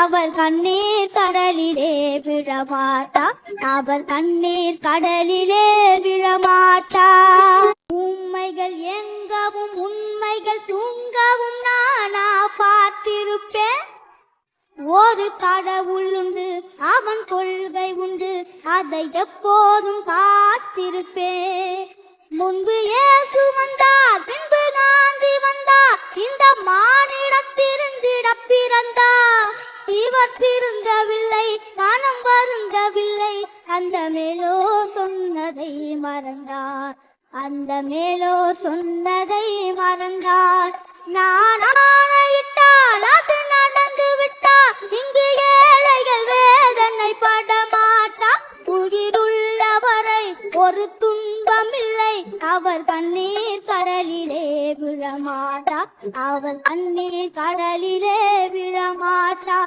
அவர் கண்ணீர் கடலிலே விழமாட்டா. அவர் கண்ணீர் கடலிலே விழமாட்டா. உண்மைகள் எங்கவும் உண்மைகள் தூங்கவும் நானா பார்த்திருப்பேன். ஒரு கடவுள் உண்டு அவன் கொள்கை உண்டு அதை எப்போதும் காத்திருப்பேன். முன்பு ஏசு வந்தார் பின்பு காந்தி வந்தார். இந்த மாநிலத்திற்கு இவர் திருந்தவில்லை மனம் வருந்தவில்லை. அந்த மேலோ சொன்னதை மறந்தார். அந்த மேலோ சொன்னதை மறந்தார். நான் ஆணையிட்டால் அது நடந்து விட்டால் இங்கு ஏழைகள் வேதனை படமாட்டா உயிருள்ளவரை ஒரு துன்பம் இல்லை அவர் கண்ணீர் கடலிலே விழமாட்டா? அவர் கண்ணீர் கடலிலே விழமாட்டா?